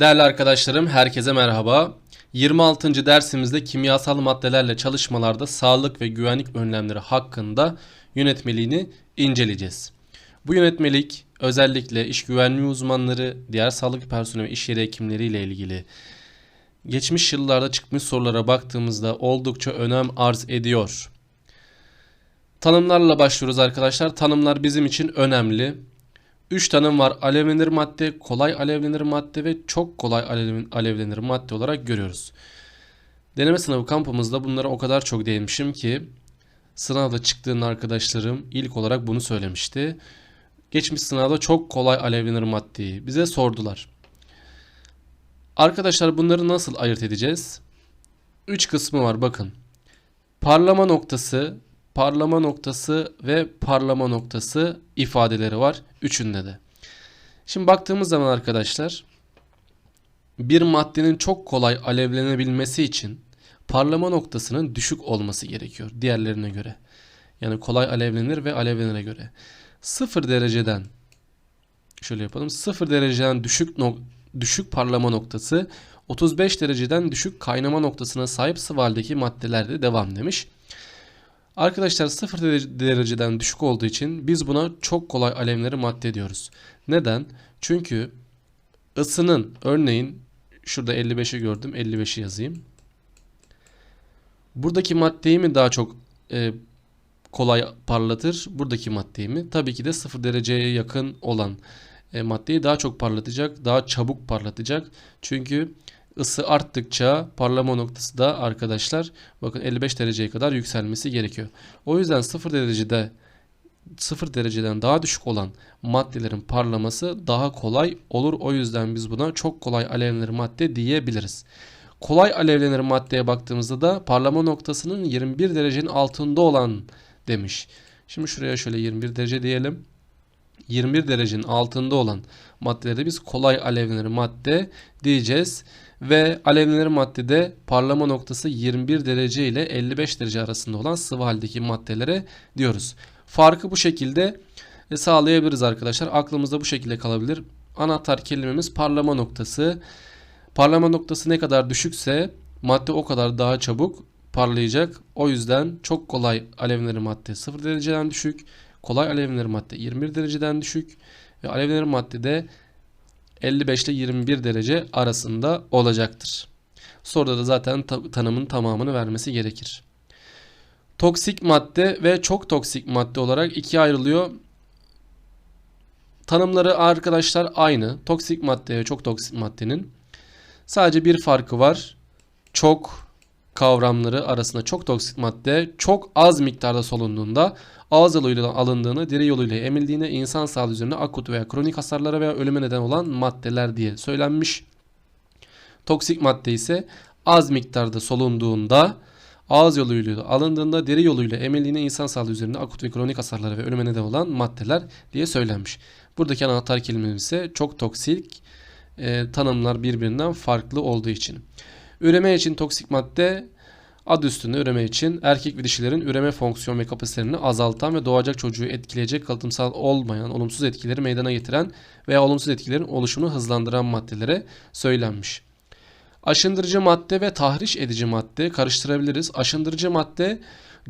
Değerli arkadaşlarım, herkese merhaba. 26. dersimizde kimyasal maddelerle çalışmalarda sağlık ve güvenlik önlemleri hakkında yönetmeliğini inceleyeceğiz. Bu yönetmelik özellikle iş güvenliği uzmanları, diğer sağlık personeli ve iş yeri hekimleriyle ilgili geçmiş yıllarda çıkmış sorulara baktığımızda oldukça önem arz ediyor. Tanımlarla başlıyoruz arkadaşlar. Tanımlar bizim için önemli. 3 tanım var. Alevlenir madde, kolay alevlenir madde ve çok kolay alev- alevlenir madde olarak görüyoruz. Deneme sınavı kampımızda bunlara o kadar çok değinmişim ki sınavda çıktığında arkadaşlarım ilk olarak bunu söylemişti. Geçmiş sınavda çok kolay alevlenir maddeyi bize sordular. Arkadaşlar bunları nasıl ayırt edeceğiz? 3 kısmı var bakın. Parlama noktası, parlama noktası ve parlama noktası ifadeleri var. Üçünde de. Şimdi baktığımız zaman arkadaşlar bir maddenin çok kolay alevlenebilmesi için parlama noktasının düşük olması gerekiyor diğerlerine göre. Yani kolay alevlenir ve alevlenire göre. 0 dereceden şöyle yapalım. 0 dereceden düşük nok- düşük parlama noktası 35 dereceden düşük kaynama noktasına sahip sıvı haldeki maddelerde devam demiş. Arkadaşlar 0 derece- dereceden düşük olduğu için biz buna çok kolay alevleri madde diyoruz. Neden? Çünkü ısının örneğin şurada 55'i gördüm 55'i yazayım. Buradaki maddeyi mi daha çok e, kolay parlatır? Buradaki maddeyi mi? Tabii ki de 0 dereceye yakın olan e, maddeyi daha çok parlatacak, daha çabuk parlatacak. Çünkü ısı arttıkça parlama noktası da arkadaşlar bakın 55 dereceye kadar yükselmesi gerekiyor. O yüzden 0 derecede 0 dereceden daha düşük olan maddelerin parlaması daha kolay olur. O yüzden biz buna çok kolay alevlenir madde diyebiliriz. Kolay alevlenir maddeye baktığımızda da parlama noktasının 21 derecenin altında olan demiş. Şimdi şuraya şöyle 21 derece diyelim. 21 derecenin altında olan maddelere biz kolay alevlenir madde diyeceğiz. Ve alevlenir maddede parlama noktası 21 derece ile 55 derece arasında olan sıvı haldeki maddelere diyoruz. Farkı bu şekilde e, sağlayabiliriz arkadaşlar. Aklımızda bu şekilde kalabilir. Anahtar kelimemiz parlama noktası. Parlama noktası ne kadar düşükse madde o kadar daha çabuk parlayacak. O yüzden çok kolay alevlenir madde 0 dereceden düşük. Kolay alevlenir madde 21 dereceden düşük. Ve alevlenir madde de 55 ile 21 derece arasında olacaktır. Soruda da zaten ta- tanımın tamamını vermesi gerekir. Toksik madde ve çok toksik madde olarak ikiye ayrılıyor. Tanımları arkadaşlar aynı. Toksik madde ve çok toksik maddenin. Sadece bir farkı var. Çok kavramları arasında çok toksik madde çok az miktarda solunduğunda ağız yoluyla alındığını, deri yoluyla emildiğine, insan sağlığı üzerine akut veya kronik hasarlara veya ölüme neden olan maddeler diye söylenmiş. Toksik madde ise az miktarda solunduğunda, ağız yoluyla alındığında, deri yoluyla emildiğine, insan sağlığı üzerinde akut ve kronik hasarlara ve ölüme neden olan maddeler diye söylenmiş. Buradaki anahtar kelimemiz ise çok toksik e, tanımlar birbirinden farklı olduğu için. Üreme için toksik madde adı üstünde üreme için erkek ve dişilerin üreme fonksiyon ve kapasitelerini azaltan ve doğacak çocuğu etkileyecek kalıtımsal olmayan olumsuz etkileri meydana getiren veya olumsuz etkilerin oluşumunu hızlandıran maddelere söylenmiş. Aşındırıcı madde ve tahriş edici madde karıştırabiliriz. Aşındırıcı madde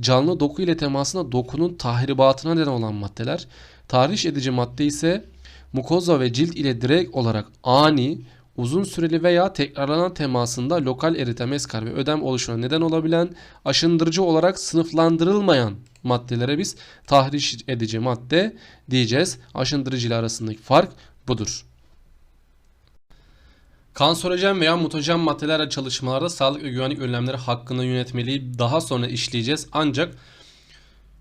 canlı doku ile temasında dokunun tahribatına neden olan maddeler. Tahriş edici madde ise mukoza ve cilt ile direkt olarak ani, uzun süreli veya tekrarlanan temasında lokal eritem, eskar ve ödem oluşuna neden olabilen aşındırıcı olarak sınıflandırılmayan maddelere biz tahriş edici madde diyeceğiz. Aşındırıcı ile arasındaki fark budur. Kanserojen veya mutajen maddelerle çalışmalarda sağlık ve güvenlik önlemleri hakkında yönetmeliği daha sonra işleyeceğiz. Ancak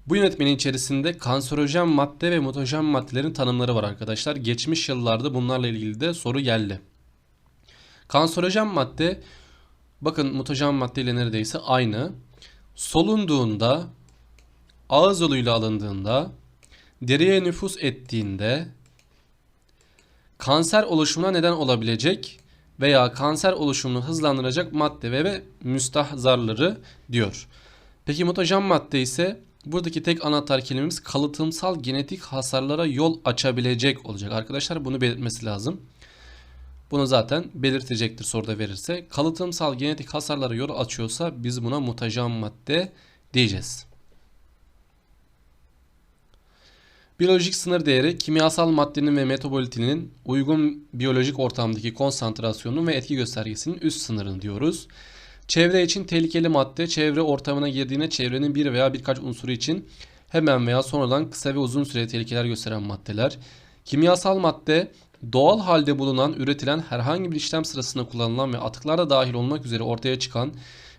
bu yönetmenin içerisinde kanserojen madde ve mutajen maddelerin tanımları var arkadaşlar. Geçmiş yıllarda bunlarla ilgili de soru geldi. Kanserojen madde bakın mutajen madde neredeyse aynı. Solunduğunda, ağız yoluyla alındığında, deriye nüfus ettiğinde kanser oluşumuna neden olabilecek veya kanser oluşumunu hızlandıracak madde ve, ve müstahzarları diyor. Peki mutajen madde ise buradaki tek anahtar kelimemiz kalıtımsal genetik hasarlara yol açabilecek olacak. Arkadaşlar bunu belirtmesi lazım. Bunu zaten belirtecektir soruda verirse. Kalıtımsal genetik hasarlara yol açıyorsa biz buna mutajan madde diyeceğiz. Biyolojik sınır değeri kimyasal maddenin ve metabolitinin uygun biyolojik ortamdaki konsantrasyonu ve etki göstergesinin üst sınırını diyoruz. Çevre için tehlikeli madde çevre ortamına girdiğine çevrenin bir veya birkaç unsuru için hemen veya sonradan kısa ve uzun süre tehlikeler gösteren maddeler. Kimyasal madde doğal halde bulunan, üretilen herhangi bir işlem sırasında kullanılan ve atıklarda dahil olmak üzere ortaya çıkan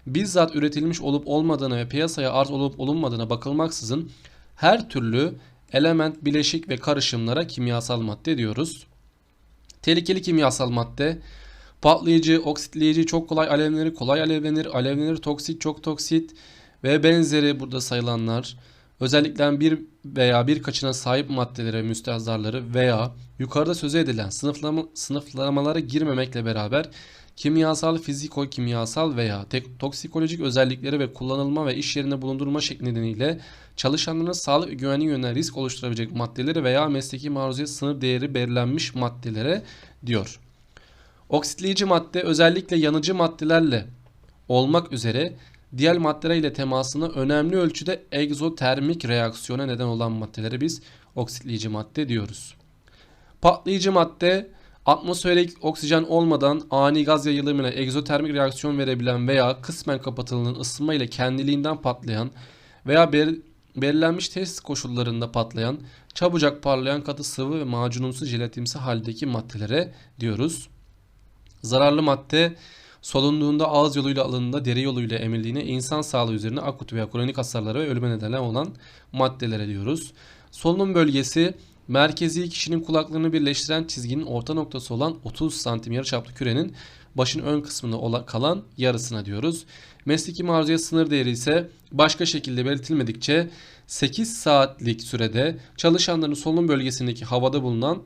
bizzat üretilmiş olup olmadığına ve piyasaya arz olup olunmadığına bakılmaksızın her türlü element, bileşik ve karışımlara kimyasal madde diyoruz. Tehlikeli kimyasal madde patlayıcı, oksitleyici, çok kolay alevlenir, kolay alevlenir, alevlenir, toksit, çok toksit ve benzeri burada sayılanlar özellikle bir veya birkaçına sahip maddelere müstehzarları veya yukarıda söze edilen sınıflama, sınıflamalara girmemekle beraber kimyasal, fiziko, kimyasal veya toksikolojik özellikleri ve kullanılma ve iş yerinde bulundurma şekli nedeniyle çalışanların sağlık ve güvenliği yönünden risk oluşturabilecek maddeleri veya mesleki maruziyet sınır değeri belirlenmiş maddelere diyor. Oksitleyici madde özellikle yanıcı maddelerle olmak üzere diğer maddeler ile temasına önemli ölçüde egzotermik reaksiyona neden olan maddelere biz oksitleyici madde diyoruz. Patlayıcı madde atmosferik oksijen olmadan ani gaz yayılımıyla egzotermik reaksiyon verebilen veya kısmen kapatılan ısınma ile kendiliğinden patlayan veya belirlenmiş test koşullarında patlayan, çabucak parlayan katı sıvı ve macunumsu jelatimsi haldeki maddelere diyoruz. Zararlı madde solunduğunda ağız yoluyla alındığında deri yoluyla emildiğine insan sağlığı üzerine akut veya kronik hasarlara ve ölüme neden olan maddelere diyoruz. Solunum bölgesi merkezi kişinin kulaklarını birleştiren çizginin orta noktası olan 30 santim yarıçaplı kürenin başın ön kısmında kalan yarısına diyoruz. Mesleki maruziyet sınır değeri ise başka şekilde belirtilmedikçe 8 saatlik sürede çalışanların solunum bölgesindeki havada bulunan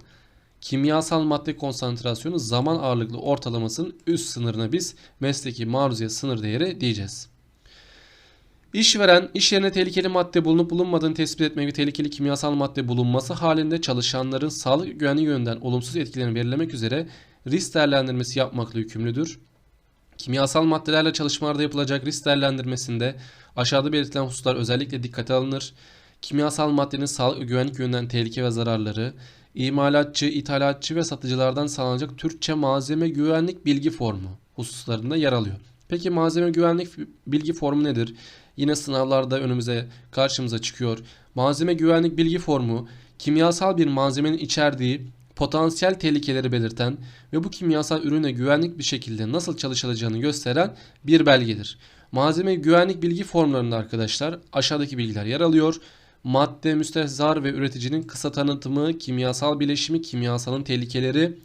kimyasal madde konsantrasyonu zaman ağırlıklı ortalamasının üst sınırına biz mesleki maruziyet sınır değeri diyeceğiz. İşveren iş yerine tehlikeli madde bulunup bulunmadığını tespit etmek ve tehlikeli kimyasal madde bulunması halinde çalışanların sağlık güvenliği yönden olumsuz etkilerini belirlemek üzere risk değerlendirmesi yapmakla yükümlüdür. Kimyasal maddelerle çalışmalarda yapılacak risk değerlendirmesinde aşağıda belirtilen hususlar özellikle dikkate alınır. Kimyasal maddenin sağlık ve güvenlik yönden tehlike ve zararları, imalatçı, ithalatçı ve satıcılardan sağlanacak Türkçe malzeme güvenlik bilgi formu hususlarında yer alıyor. Peki malzeme güvenlik bilgi formu nedir? Yine sınavlarda önümüze karşımıza çıkıyor. Malzeme güvenlik bilgi formu kimyasal bir malzemenin içerdiği potansiyel tehlikeleri belirten ve bu kimyasal ürüne güvenlik bir şekilde nasıl çalışılacağını gösteren bir belgedir. Malzeme güvenlik bilgi formlarında arkadaşlar aşağıdaki bilgiler yer alıyor. Madde, müstehzar ve üreticinin kısa tanıtımı, kimyasal bileşimi, kimyasalın tehlikeleri,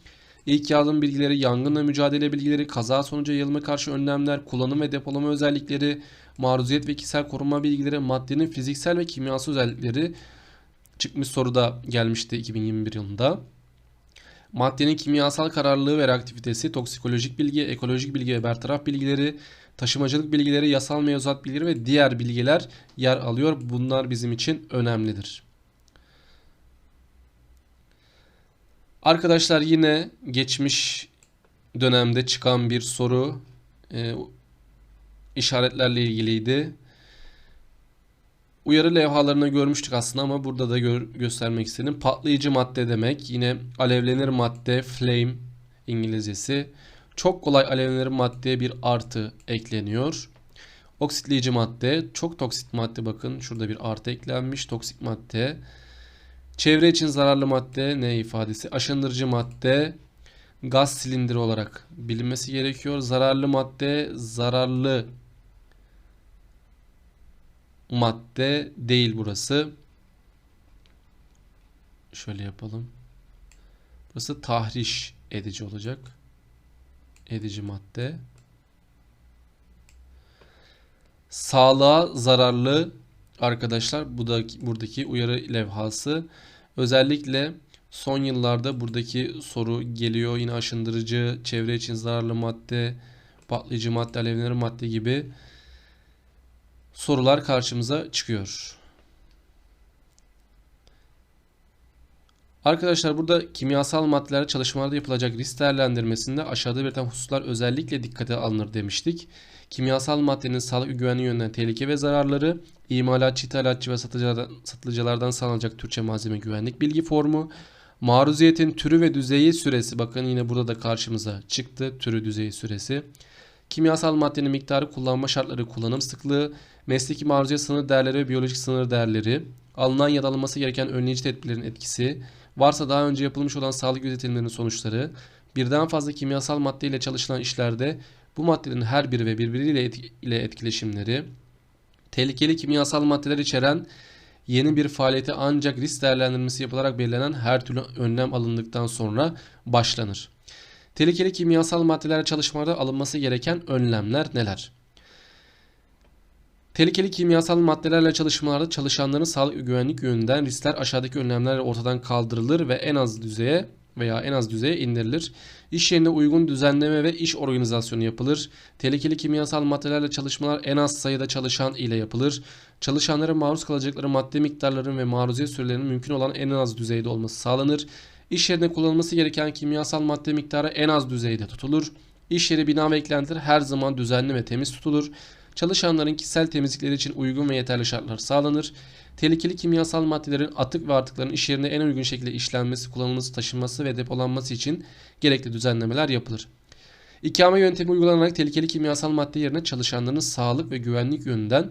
ilk yardım bilgileri, yangınla mücadele bilgileri, kaza sonucu yayılma karşı önlemler, kullanım ve depolama özellikleri, maruziyet ve kişisel korunma bilgileri, maddenin fiziksel ve kimyasal özellikleri çıkmış soruda gelmişti 2021 yılında. Maddenin kimyasal kararlılığı ve reaktivitesi, toksikolojik bilgi, ekolojik bilgi ve bertaraf bilgileri, taşımacılık bilgileri, yasal mevzuat bilgileri ve diğer bilgiler yer alıyor. Bunlar bizim için önemlidir. Arkadaşlar yine geçmiş dönemde çıkan bir soru e, işaretlerle ilgiliydi. Uyarı levhalarını görmüştük aslında ama burada da gö göstermek istedim. Patlayıcı madde demek. Yine alevlenir madde, flame İngilizcesi. Çok kolay alevlenir maddeye bir artı ekleniyor. Oksitleyici madde, çok toksit madde bakın şurada bir artı eklenmiş. Toksik madde. Çevre için zararlı madde ne ifadesi? Aşındırıcı madde, gaz silindiri olarak bilinmesi gerekiyor. Zararlı madde, zararlı madde değil burası. Şöyle yapalım. Burası tahriş edici olacak. Edici madde. Sağlığa zararlı arkadaşlar bu da buradaki uyarı levhası. Özellikle son yıllarda buradaki soru geliyor. Yine aşındırıcı, çevre için zararlı madde, patlayıcı madde, alevlenir madde gibi sorular karşımıza çıkıyor. Arkadaşlar burada kimyasal maddeler çalışmalarda yapılacak risk değerlendirmesinde aşağıda belirtilen hususlar özellikle dikkate alınır demiştik. Kimyasal maddenin sağlık ve güvenliği yönünden tehlike ve zararları, imalatçı, ithalatçı ve satıcılardan, satıcılardan sağlanacak Türkçe malzeme güvenlik bilgi formu, maruziyetin türü ve düzeyi süresi, bakın yine burada da karşımıza çıktı türü düzeyi süresi, kimyasal maddenin miktarı, kullanma şartları, kullanım sıklığı, mesleki maruziyet sınır değerleri ve biyolojik sınır değerleri, alınan ya da alınması gereken önleyici tedbirlerin etkisi, varsa daha önce yapılmış olan sağlık gözetimlerinin sonuçları, birden fazla kimyasal madde ile çalışılan işlerde bu maddelerin her biri ve birbiriyle ile etkileşimleri, tehlikeli kimyasal maddeler içeren yeni bir faaliyete ancak risk değerlendirmesi yapılarak belirlenen her türlü önlem alındıktan sonra başlanır. Tehlikeli kimyasal maddeler çalışmalarda alınması gereken önlemler neler? Tehlikeli kimyasal maddelerle çalışmalarda çalışanların sağlık ve güvenlik yönünden riskler aşağıdaki önlemlerle ortadan kaldırılır ve en az düzeye veya en az düzeye indirilir. İş yerine uygun düzenleme ve iş organizasyonu yapılır. Tehlikeli kimyasal maddelerle çalışmalar en az sayıda çalışan ile yapılır. Çalışanların maruz kalacakları madde miktarlarının ve maruziyet sürelerinin mümkün olan en az düzeyde olması sağlanır. İş yerinde kullanılması gereken kimyasal madde miktarı en az düzeyde tutulur. İş yeri bina ve eklentiler her zaman düzenli ve temiz tutulur. Çalışanların kişisel temizlikleri için uygun ve yeterli şartlar sağlanır. Tehlikeli kimyasal maddelerin atık ve artıkların iş yerinde en uygun şekilde işlenmesi, kullanılması, taşınması ve depolanması için gerekli düzenlemeler yapılır. İkame yöntemi uygulanarak tehlikeli kimyasal madde yerine çalışanların sağlık ve güvenlik yönünden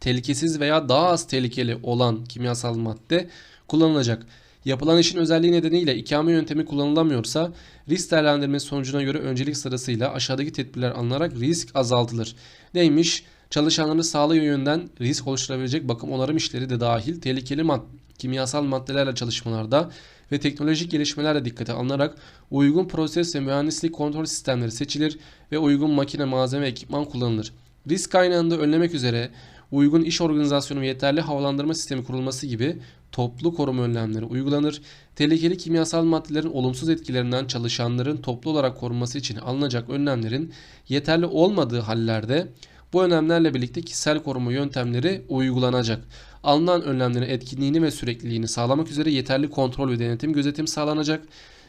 tehlikesiz veya daha az tehlikeli olan kimyasal madde kullanılacak. Yapılan işin özelliği nedeniyle ikame yöntemi kullanılamıyorsa risk değerlendirmesi sonucuna göre öncelik sırasıyla aşağıdaki tedbirler alınarak risk azaltılır. Neymiş? Çalışanların sağlığı yönden risk oluşturabilecek bakım onarım işleri de dahil tehlikeli mad kimyasal maddelerle çalışmalarda ve teknolojik gelişmelerle dikkate alınarak uygun proses ve mühendislik kontrol sistemleri seçilir ve uygun makine, malzeme ekipman kullanılır. Risk kaynağını da önlemek üzere uygun iş organizasyonu ve yeterli havalandırma sistemi kurulması gibi toplu koruma önlemleri uygulanır. Tehlikeli kimyasal maddelerin olumsuz etkilerinden çalışanların toplu olarak korunması için alınacak önlemlerin yeterli olmadığı hallerde bu önlemlerle birlikte kişisel koruma yöntemleri uygulanacak. Alınan önlemlerin etkinliğini ve sürekliliğini sağlamak üzere yeterli kontrol ve denetim gözetim sağlanacak.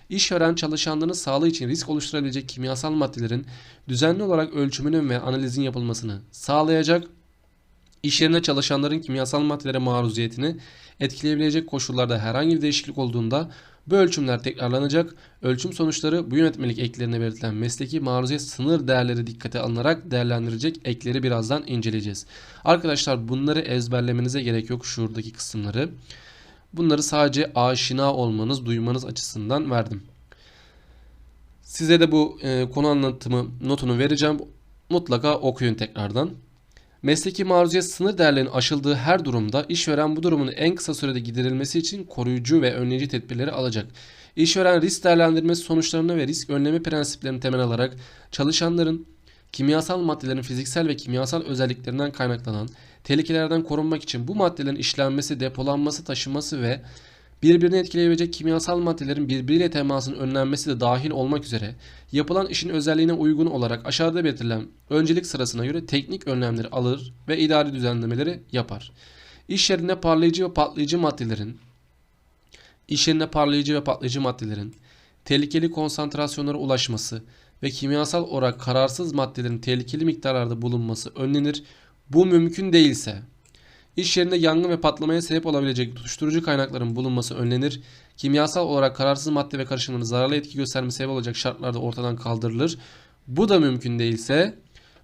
İşveren çalışanların sağlığı için risk oluşturabilecek kimyasal maddelerin düzenli olarak ölçümünün ve analizin yapılmasını sağlayacak. İş yerinde çalışanların kimyasal maddelere maruziyetini etkileyebilecek koşullarda herhangi bir değişiklik olduğunda bu ölçümler tekrarlanacak. Ölçüm sonuçları bu yönetmelik eklerine belirtilen mesleki maruziyet sınır değerleri dikkate alınarak değerlendirilecek ekleri birazdan inceleyeceğiz. Arkadaşlar bunları ezberlemenize gerek yok şuradaki kısımları. Bunları sadece aşina olmanız, duymanız açısından verdim. Size de bu e, konu anlatımı notunu vereceğim. Mutlaka okuyun tekrardan. Mesleki maruziyet sınır değerlerinin aşıldığı her durumda işveren bu durumun en kısa sürede giderilmesi için koruyucu ve önleyici tedbirleri alacak. İşveren risk değerlendirmesi sonuçlarını ve risk önleme prensiplerini temel alarak çalışanların kimyasal maddelerin fiziksel ve kimyasal özelliklerinden kaynaklanan tehlikelerden korunmak için bu maddelerin işlenmesi, depolanması, taşınması ve birbirini etkileyebilecek kimyasal maddelerin birbiriyle temasının önlenmesi de dahil olmak üzere yapılan işin özelliğine uygun olarak aşağıda belirtilen öncelik sırasına göre teknik önlemleri alır ve idari düzenlemeleri yapar. İş yerinde parlayıcı ve patlayıcı maddelerin iş yerinde parlayıcı ve patlayıcı maddelerin tehlikeli konsantrasyonlara ulaşması ve kimyasal olarak kararsız maddelerin tehlikeli miktarlarda bulunması önlenir. Bu mümkün değilse İş yerinde yangın ve patlamaya sebep olabilecek tutuşturucu kaynakların bulunması önlenir. Kimyasal olarak kararsız madde ve karışımların zararlı etki göstermesi sebep olacak şartlarda ortadan kaldırılır. Bu da mümkün değilse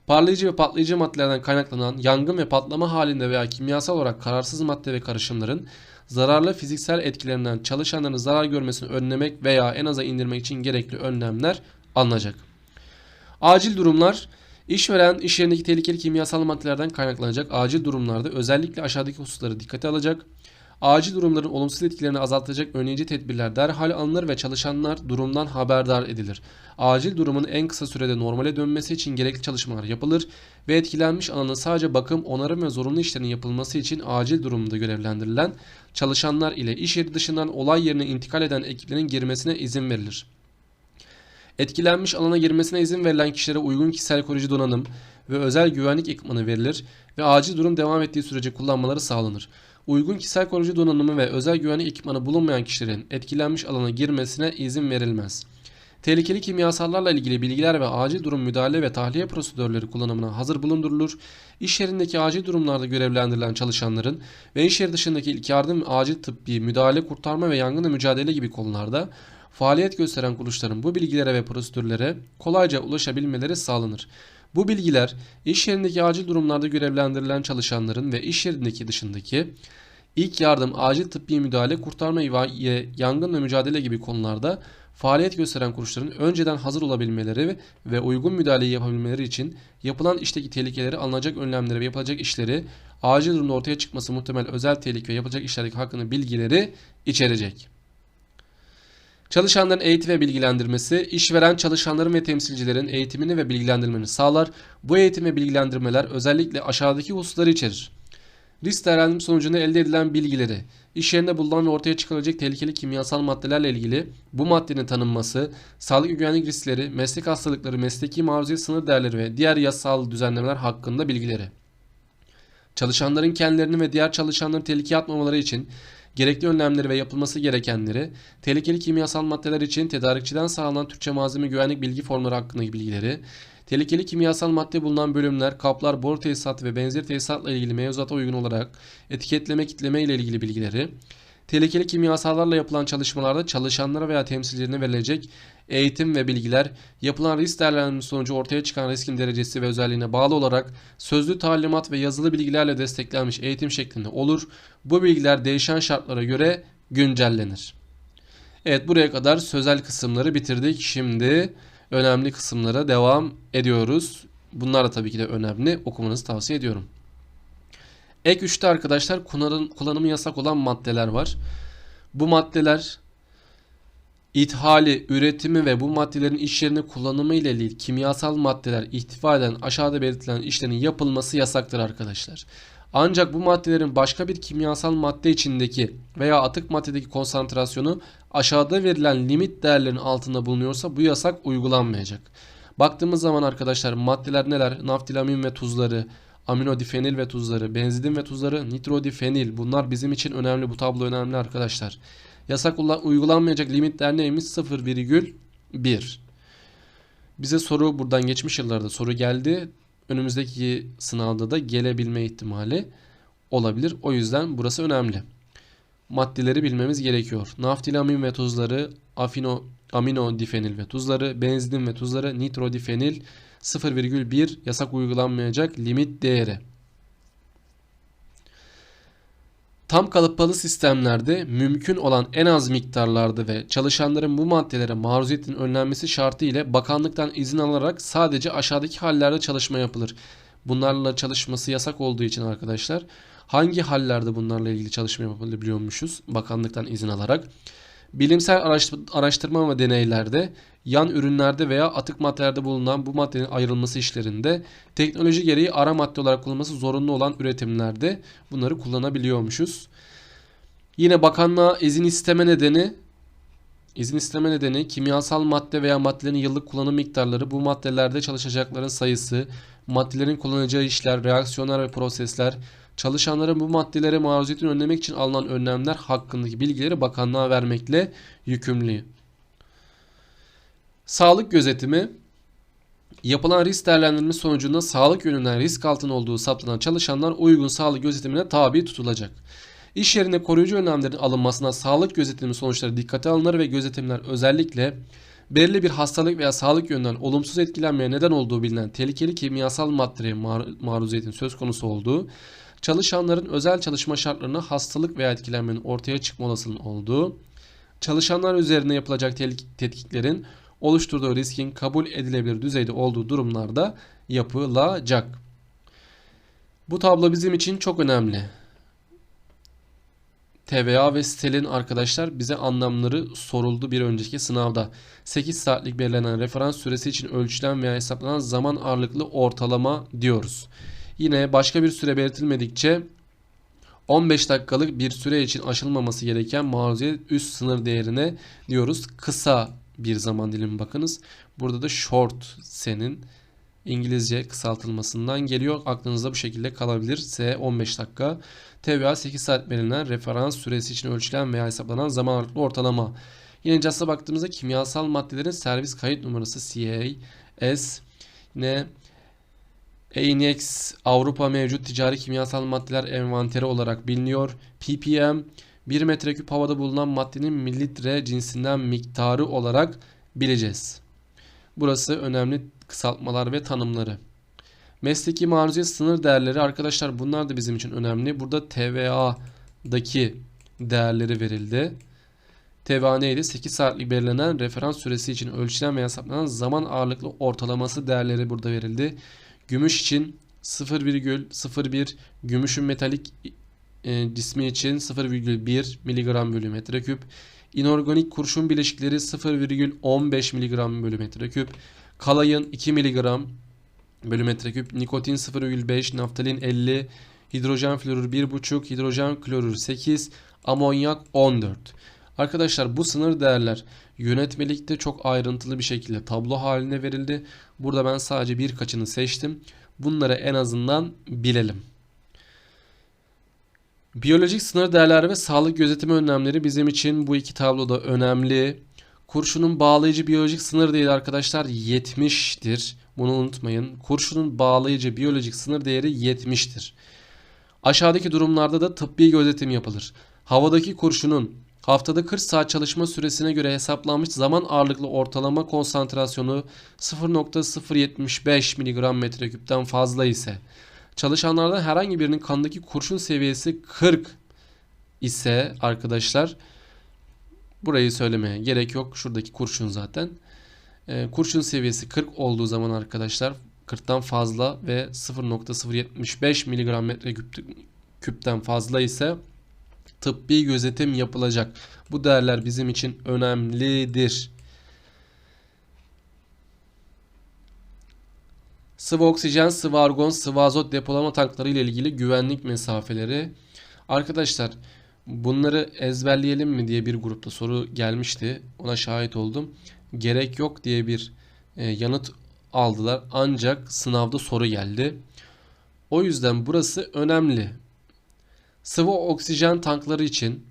parlayıcı ve patlayıcı maddelerden kaynaklanan yangın ve patlama halinde veya kimyasal olarak kararsız madde ve karışımların zararlı fiziksel etkilerinden çalışanların zarar görmesini önlemek veya en aza indirmek için gerekli önlemler alınacak. Acil durumlar İşveren iş yerindeki tehlikeli kimyasal maddelerden kaynaklanacak acil durumlarda özellikle aşağıdaki hususları dikkate alacak. Acil durumların olumsuz etkilerini azaltacak önleyici tedbirler derhal alınır ve çalışanlar durumdan haberdar edilir. Acil durumun en kısa sürede normale dönmesi için gerekli çalışmalar yapılır ve etkilenmiş alanın sadece bakım, onarım ve zorunlu işlerin yapılması için acil durumda görevlendirilen çalışanlar ile iş yeri dışından olay yerine intikal eden ekiplerin girmesine izin verilir. Etkilenmiş alana girmesine izin verilen kişilere uygun kişisel koruyucu donanım ve özel güvenlik ekipmanı verilir ve acil durum devam ettiği sürece kullanmaları sağlanır. uygun kişisel koruyucu donanımı ve özel güvenlik ekipmanı bulunmayan kişilerin etkilenmiş alana girmesine izin verilmez. Tehlikeli kimyasallarla ilgili bilgiler ve acil durum müdahale ve tahliye prosedürleri kullanımına hazır bulundurulur. İş yerindeki acil durumlarda görevlendirilen çalışanların ve iş yeri dışındaki ilk yardım, acil tıbbi, müdahale, kurtarma ve yangınla mücadele gibi konularda faaliyet gösteren kuruluşların bu bilgilere ve prosedürlere kolayca ulaşabilmeleri sağlanır. Bu bilgiler iş yerindeki acil durumlarda görevlendirilen çalışanların ve iş yerindeki dışındaki ilk yardım, acil tıbbi müdahale, kurtarma ve yangınla mücadele gibi konularda faaliyet gösteren kuruluşların önceden hazır olabilmeleri ve uygun müdahaleyi yapabilmeleri için yapılan işteki tehlikeleri, alınacak önlemleri ve yapılacak işleri, acil durumda ortaya çıkması muhtemel özel tehlike ve yapılacak işlerdeki hakkında bilgileri içerecek. Çalışanların eğitim ve bilgilendirmesi, işveren çalışanların ve temsilcilerin eğitimini ve bilgilendirmeni sağlar. Bu eğitim ve bilgilendirmeler özellikle aşağıdaki hususları içerir. Risk değerlendirme sonucunda elde edilen bilgileri, iş yerinde bulunan ve ortaya çıkarılacak tehlikeli kimyasal maddelerle ilgili bu maddenin tanınması, sağlık ve güvenlik riskleri, meslek hastalıkları, mesleki maruziyet sınır değerleri ve diğer yasal düzenlemeler hakkında bilgileri. Çalışanların kendilerini ve diğer çalışanların tehlikeye atmamaları için gerekli önlemleri ve yapılması gerekenleri, tehlikeli kimyasal maddeler için tedarikçiden sağlanan Türkçe malzeme güvenlik bilgi formları hakkındaki bilgileri, tehlikeli kimyasal madde bulunan bölümler, kaplar, boru tesisatı ve benzeri tesisatla ilgili mevzuata uygun olarak etiketleme, kitleme ile ilgili bilgileri, tehlikeli kimyasallarla yapılan çalışmalarda çalışanlara veya temsilcilerine verilecek eğitim ve bilgiler, yapılan risk değerlendirmesi sonucu ortaya çıkan riskin derecesi ve özelliğine bağlı olarak sözlü talimat ve yazılı bilgilerle desteklenmiş eğitim şeklinde olur. Bu bilgiler değişen şartlara göre güncellenir. Evet buraya kadar sözel kısımları bitirdik. Şimdi önemli kısımlara devam ediyoruz. Bunlar da tabii ki de önemli. Okumanızı tavsiye ediyorum. Ek 3'te arkadaşlar kullanımı yasak olan maddeler var. Bu maddeler ithali, üretimi ve bu maddelerin iş yerine kullanımı ile ilgili kimyasal maddeler ihtiva eden aşağıda belirtilen işlerin yapılması yasaktır arkadaşlar. Ancak bu maddelerin başka bir kimyasal madde içindeki veya atık maddedeki konsantrasyonu aşağıda verilen limit değerlerin altında bulunuyorsa bu yasak uygulanmayacak. Baktığımız zaman arkadaşlar maddeler neler? Naftilamin ve tuzları, aminodifenil ve tuzları, benzidin ve tuzları, nitrodifenil bunlar bizim için önemli. Bu tablo önemli arkadaşlar. Yasak uygulanmayacak limitler neymiş? 0,1. Bize soru buradan geçmiş yıllarda soru geldi. Önümüzdeki sınavda da gelebilme ihtimali olabilir. O yüzden burası önemli. Maddeleri bilmemiz gerekiyor. Naftilamin ve tuzları, afino, aminodifenil ve tuzları, benzin ve tuzları, nitrodifenil 0,1 yasak uygulanmayacak limit değeri. Tam kalıplı sistemlerde mümkün olan en az miktarlarda ve çalışanların bu maddelere maruziyetin önlenmesi şartı ile bakanlıktan izin alarak sadece aşağıdaki hallerde çalışma yapılır. Bunlarla çalışması yasak olduğu için arkadaşlar hangi hallerde bunlarla ilgili çalışma yapabiliyormuşuz bakanlıktan izin alarak? Bilimsel araştırma ve deneylerde, yan ürünlerde veya atık maddelerde bulunan bu maddenin ayrılması işlerinde, teknoloji gereği ara madde olarak kullanılması zorunlu olan üretimlerde bunları kullanabiliyormuşuz. Yine bakanlığa izin isteme nedeni İzin isteme nedeni kimyasal madde veya maddelerin yıllık kullanım miktarları, bu maddelerde çalışacakların sayısı, maddelerin kullanacağı işler, reaksiyonlar ve prosesler, çalışanların bu maddelere maruziyetini önlemek için alınan önlemler hakkındaki bilgileri bakanlığa vermekle yükümlü. Sağlık gözetimi Yapılan risk değerlendirmesi sonucunda sağlık yönünden risk altında olduğu saptanan çalışanlar uygun sağlık gözetimine tabi tutulacak. İş yerinde koruyucu önlemlerin alınmasına sağlık gözetimi sonuçları dikkate alınır ve gözetimler özellikle belirli bir hastalık veya sağlık yönünden olumsuz etkilenmeye neden olduğu bilinen tehlikeli kimyasal maddeye mar maruziyetin söz konusu olduğu, çalışanların özel çalışma şartlarına hastalık veya etkilenmenin ortaya çıkma olasılığının olduğu, çalışanlar üzerine yapılacak tetkiklerin oluşturduğu riskin kabul edilebilir düzeyde olduğu durumlarda yapılacak. Bu tablo bizim için çok önemli. TVA ve stelin arkadaşlar bize anlamları soruldu bir önceki sınavda. 8 saatlik belirlenen referans süresi için ölçülen veya hesaplanan zaman ağırlıklı ortalama diyoruz. Yine başka bir süre belirtilmedikçe 15 dakikalık bir süre için aşılmaması gereken maruziyet üst sınır değerine diyoruz. Kısa bir zaman dilimi bakınız. Burada da short senin İngilizce kısaltılmasından geliyor. Aklınızda bu şekilde kalabilir. S 15 dakika. TVA 8 saat verilen referans süresi için ölçülen veya hesaplanan zaman aralıklı ortalama. Yine CAS'a baktığımızda kimyasal maddelerin servis kayıt numarası CA, S, yine EINEX Avrupa mevcut ticari kimyasal maddeler envanteri olarak biliniyor. ppm 1 metreküp havada bulunan maddenin mililitre cinsinden miktarı olarak bileceğiz. Burası önemli kısaltmalar ve tanımları. Mesleki maruziyet sınır değerleri arkadaşlar bunlar da bizim için önemli. Burada TVA'daki değerleri verildi. TVA neydi? 8 saatlik belirlenen referans süresi için ölçülen ve hesaplanan zaman ağırlıklı ortalaması değerleri burada verildi. Gümüş için 0,01 gümüşün metalik e, cismi için 0,1 mg bölü metreküp. İnorganik kurşun bileşikleri 0,15 mg bölü metreküp. Kalayın 2 mg bölü metreküp. Nikotin 0,5, naftalin 50, hidrojen florür 1,5, hidrojen klorür 8, amonyak 14. Arkadaşlar bu sınır değerler yönetmelikte çok ayrıntılı bir şekilde tablo haline verildi. Burada ben sadece birkaçını seçtim. Bunları en azından bilelim. Biyolojik sınır değerleri ve sağlık gözetimi önlemleri bizim için bu iki tabloda önemli. Kurşunun bağlayıcı biyolojik sınır değeri arkadaşlar 70'tir. Bunu unutmayın. Kurşunun bağlayıcı biyolojik sınır değeri 70'tir. Aşağıdaki durumlarda da tıbbi gözetim yapılır. Havadaki kurşunun haftada 40 saat çalışma süresine göre hesaplanmış zaman ağırlıklı ortalama konsantrasyonu 0.075 mg metreküpten fazla ise çalışanlardan herhangi birinin kandaki kurşun seviyesi 40 ise arkadaşlar burayı söylemeye gerek yok. Şuradaki kurşun zaten. Ee, kurşun seviyesi 40 olduğu zaman arkadaşlar 40'tan fazla ve 0.075 mg metreküpten fazla ise tıbbi gözetim yapılacak. Bu değerler bizim için önemlidir. Sıvı oksijen, sıvı argon, sıvı azot depolama tankları ile ilgili güvenlik mesafeleri. Arkadaşlar bunları ezberleyelim mi diye bir grupta soru gelmişti. Ona şahit oldum. Gerek yok diye bir e, yanıt aldılar. Ancak sınavda soru geldi. O yüzden burası önemli. Sıvı oksijen tankları için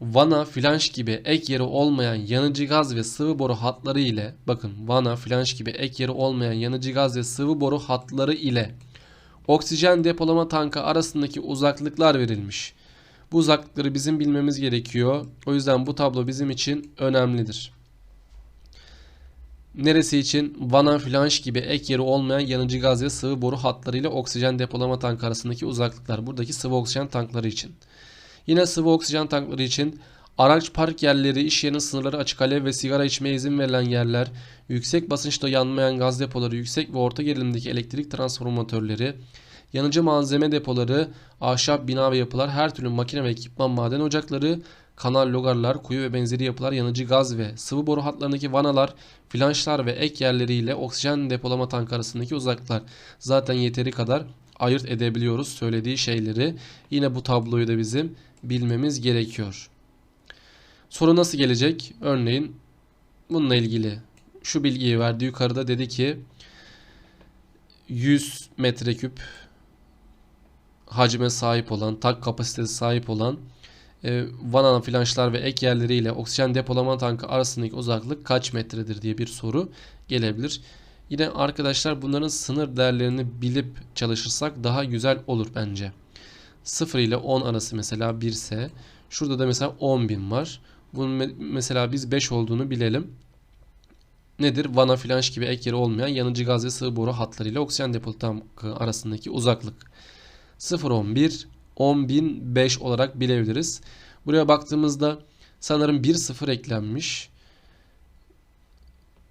vana, flanş gibi ek yeri olmayan yanıcı gaz ve sıvı boru hatları ile bakın vana, flanş gibi ek yeri olmayan yanıcı gaz ve sıvı boru hatları ile oksijen depolama tankı arasındaki uzaklıklar verilmiş. Bu uzaklıkları bizim bilmemiz gerekiyor. O yüzden bu tablo bizim için önemlidir. Neresi için? Vana flanş gibi ek yeri olmayan yanıcı gaz ve sıvı boru hatları ile oksijen depolama tankı arasındaki uzaklıklar. Buradaki sıvı oksijen tankları için. Yine sıvı oksijen tankları için araç park yerleri, iş yerinin sınırları açık alev ve sigara içmeye izin verilen yerler, yüksek basınçta yanmayan gaz depoları, yüksek ve orta gerilimdeki elektrik transformatörleri, yanıcı malzeme depoları, ahşap bina ve yapılar, her türlü makine ve ekipman maden ocakları, kanal, logarlar, kuyu ve benzeri yapılar, yanıcı gaz ve sıvı boru hatlarındaki vanalar, flanşlar ve ek yerleriyle oksijen depolama tankı arasındaki uzaklıklar. Zaten yeteri kadar ayırt edebiliyoruz söylediği şeyleri. Yine bu tabloyu da bizim bilmemiz gerekiyor. Soru nasıl gelecek? Örneğin bununla ilgili şu bilgiyi verdi. Yukarıda dedi ki 100 metreküp hacme sahip olan, tak kapasitesi sahip olan e, vanalan flanşlar ve ek yerleriyle oksijen depolama tankı arasındaki uzaklık kaç metredir diye bir soru gelebilir. Yine arkadaşlar bunların sınır değerlerini bilip çalışırsak daha güzel olur bence. 0 ile 10 arası mesela 1 ise şurada da mesela 10.000 var. Bunun mesela biz 5 olduğunu bilelim. Nedir? Vana flanş gibi ek yeri olmayan yanıcı gaz ve sıvı boru hatları ile oksijen depolu tankı arasındaki uzaklık. 0.11 10.005 olarak bilebiliriz. Buraya baktığımızda sanırım 1 0 eklenmiş.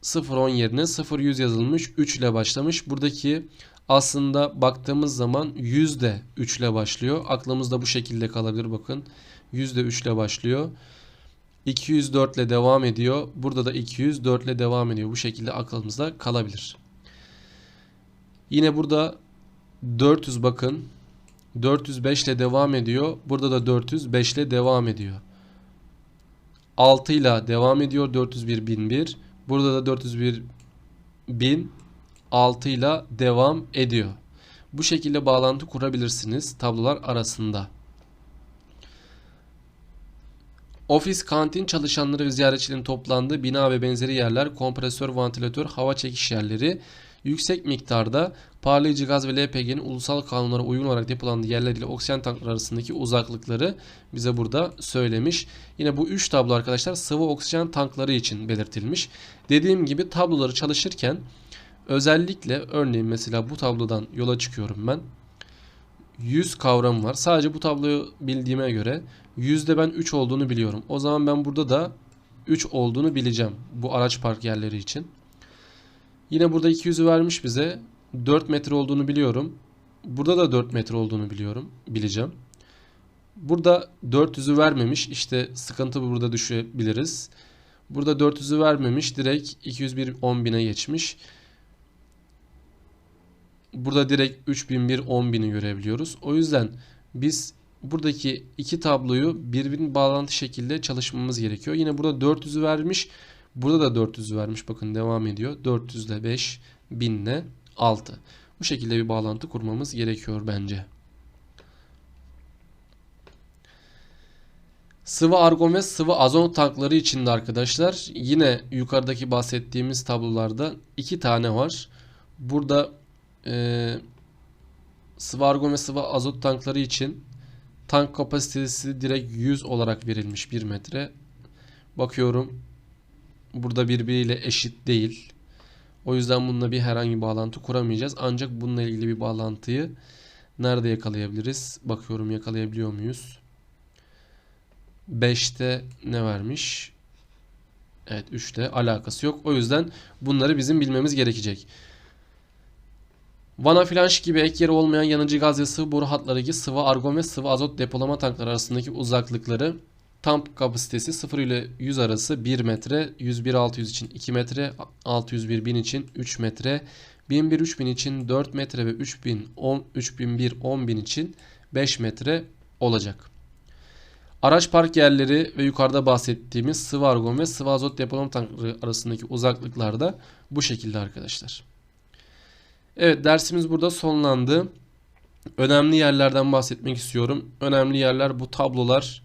0.10 yerine 0.100 yazılmış. 3 ile başlamış. Buradaki aslında baktığımız zaman 100 de 3 ile başlıyor. Aklımızda bu şekilde kalabilir bakın. 100 de 3 ile başlıyor. 204 ile devam ediyor. Burada da 204 ile devam ediyor. Bu şekilde aklımızda kalabilir. Yine burada 400 bakın. 405 ile devam ediyor. Burada da 405 ile devam ediyor. 6 ile devam ediyor. 401 1001. Burada da 401 1000 6 ile devam ediyor. Bu şekilde bağlantı kurabilirsiniz tablolar arasında. Ofis, kantin çalışanları ve ziyaretçilerin toplandığı bina ve benzeri yerler, kompresör, vantilatör, hava çekiş yerleri, yüksek miktarda parlayıcı gaz ve LPG'nin ulusal kanunlara uygun olarak depolandığı yerler ile oksijen tankları arasındaki uzaklıkları bize burada söylemiş. Yine bu 3 tablo arkadaşlar sıvı oksijen tankları için belirtilmiş. Dediğim gibi tabloları çalışırken özellikle örneğin mesela bu tablodan yola çıkıyorum ben. 100 kavramı var. Sadece bu tabloyu bildiğime göre yüzde ben 3 olduğunu biliyorum. O zaman ben burada da 3 olduğunu bileceğim bu araç park yerleri için. Yine burada 200'ü vermiş bize. 4 metre olduğunu biliyorum. Burada da 4 metre olduğunu biliyorum. Bileceğim. Burada 400'ü vermemiş. İşte sıkıntı burada düşebiliriz. Burada 400'ü vermemiş. Direkt 201 10.000'e geçmiş. Burada direkt 3001 10.000'i görebiliyoruz. O yüzden biz buradaki iki tabloyu birbirinin bağlantı şekilde çalışmamız gerekiyor. Yine burada 400'ü vermiş. Burada da 400'ü vermiş. Bakın devam ediyor. 400 ile 5, 1000 ile 6. Bu şekilde bir bağlantı kurmamız gerekiyor bence. Sıvı argon ve sıvı azot tankları için de arkadaşlar yine yukarıdaki bahsettiğimiz tablolarda iki tane var. Burada e, sıvı argon ve sıvı azot tankları için tank kapasitesi direkt 100 olarak verilmiş 1 metre. Bakıyorum burada birbiriyle eşit değil. O yüzden bununla bir herhangi bir bağlantı kuramayacağız. Ancak bununla ilgili bir bağlantıyı nerede yakalayabiliriz? Bakıyorum yakalayabiliyor muyuz? 5'te ne vermiş? Evet 3'te alakası yok. O yüzden bunları bizim bilmemiz gerekecek. Vana flanş gibi ek yeri olmayan yanıcı gaz ve sıvı boru hatları gibi sıvı argon ve sıvı azot depolama tankları arasındaki uzaklıkları tam kapasitesi 0 ile 100 arası 1 metre, 101 600 için 2 metre, 601 1000 için 3 metre, 1001 3000 için 4 metre ve 3000 10 3001 10000 için 5 metre olacak. Araç park yerleri ve yukarıda bahsettiğimiz sıvı argon ve sıvı azot depolama tankları arasındaki uzaklıklar da bu şekilde arkadaşlar. Evet dersimiz burada sonlandı. Önemli yerlerden bahsetmek istiyorum. Önemli yerler bu tablolar,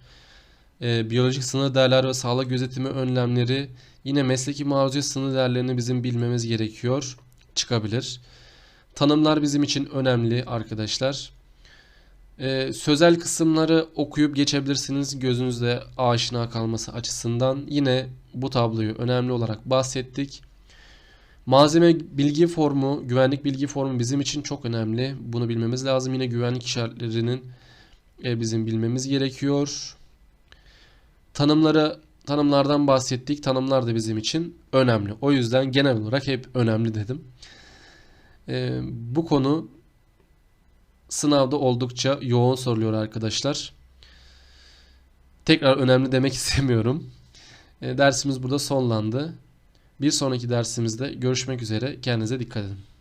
e, biyolojik sınır değerler ve sağlık gözetimi önlemleri, yine mesleki maruziyet sınır değerlerini bizim bilmemiz gerekiyor. Çıkabilir. Tanımlar bizim için önemli arkadaşlar. Ee, sözel kısımları okuyup geçebilirsiniz gözünüzde aşina kalması açısından. Yine bu tabloyu önemli olarak bahsettik. Malzeme bilgi formu, güvenlik bilgi formu bizim için çok önemli. Bunu bilmemiz lazım. Yine güvenlik işaretlerinin e, bizim bilmemiz gerekiyor. Tanımları tanımlardan bahsettik. Tanımlar da bizim için önemli. O yüzden genel olarak hep önemli dedim. E, bu konu sınavda oldukça yoğun soruluyor arkadaşlar. Tekrar önemli demek istemiyorum. E, dersimiz burada sonlandı. Bir sonraki dersimizde görüşmek üzere. Kendinize dikkat edin.